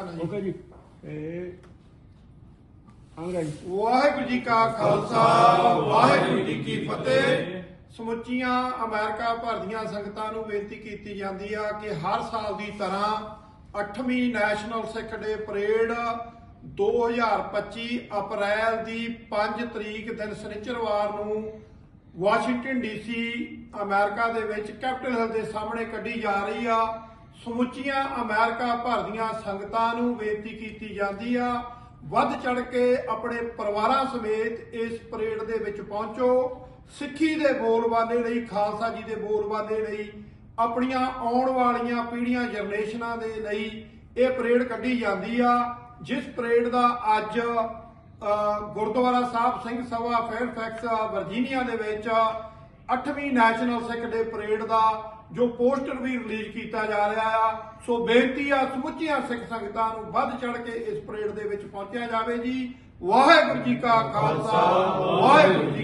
ਕਾਨਾ ਜੀ। ਓਕੇ ਜੀ। ਇਹ ਅੰਗਰੇਜ਼ੀ ਵਾਹਿਗੁਰੂ ਜੀ ਕਾ ਖਾਲਸਾ ਵਾਹਿਗੁਰੂ ਜੀ ਕੀ ਫਤਿਹ। ਸਮੁੱਚੀਆਂ ਅਮਰੀਕਾ ਭਰ ਦੀਆਂ ਸੰਗਤਾਂ ਨੂੰ ਬੇਨਤੀ ਕੀਤੀ ਜਾਂਦੀ ਆ ਕਿ ਹਰ ਸਾਲ ਦੀ ਤਰ੍ਹਾਂ 8ਵੀਂ ਨੈਸ਼ਨਲ ਸਿੱਖ ਡੇ ਪਰੇਡ 2025 ਅਪ੍ਰੈਲ ਦੀ 5 ਤਰੀਕ ਦਿਨ ਸ਼ਨੀਚਰਵਾਰ ਨੂੰ ਵਾਸ਼ਿੰਗਟਨ ਡੀਸੀ ਅਮਰੀਕਾ ਦੇ ਵਿੱਚ ਕੈਪੀਟਲ ਹਿਲ ਦੇ ਸਾਹਮਣੇ ਕੱਢੀ ਜਾ ਰਹੀ ਆ। ਸਮੁੱਚੀਆਂ ਅਮਰੀਕਾ ਭਰ ਦੀਆਂ ਸੰਗਤਾਂ ਨੂੰ ਬੇਨਤੀ ਕੀਤੀ ਜਾਂਦੀ ਆ, ਵੱਧ ਚੜ ਕੇ ਆਪਣੇ ਪਰਿਵਾਰਾਂ ਸਮੇਤ ਇਸ ਪਰੇਡ ਦੇ ਵਿੱਚ ਪਹੁੰਚੋ। ਸਿੱਖੀ ਦੇ ਬੋਲਬਾਲੇ ਲਈ, ਖਾਲਸਾ ਜੀ ਦੇ ਬੋਲਬਾਲੇ ਲਈ, ਆਪਣੀਆਂ ਆਉਣ ਵਾਲੀਆਂ ਪੀੜ੍ਹੀਆਂ ਜਨਰੇਸ਼ਨਾਂ ਦੇ ਲਈ ਇਹ ਪਰੇਡ ਕੱਢੀ ਜਾਂਦੀ ਆ, ਜਿਸ ਪਰੇਡ ਦਾ ਅੱਜ ਗੁਰਦੁਆਰਾ ਸਾਹਿਬ ਸਿੰਘ ਸਭਾ ਫੇਅਰਫੈਕਸ ਵਰਜੀਨੀਆ ਦੇ ਵਿੱਚ 8ਵੀਂ ਨੈਸ਼ਨਲ ਸਿੱਖ ਡੇ ਪਰੇਡ ਦਾ ਜੋ ਪੋਸਟਰ ਵੀ ਰਿਲੀਜ਼ ਕੀਤਾ ਜਾ ਰਿਹਾ ਆ, ਸੋ ਬੇਨਤੀ ਆ ਸਮੁੱਚੀਆਂ ਸਿੱਖ ਸੰਗਤਾਂ ਨੂੰ ਵੱਧ ਚੜ ਕੇ ਇਸ ਪਰੇਡ ਦੇ ਵਿੱਚ ਪਹੁੰਚਿਆ ਜਾਵੇ ਜੀ। ਵਾਹਿਗੁਰੂ ਜੀ ਕਾ ਖਾਲਸਾ, ਵਾਹਿਗੁਰੂ ਜੀ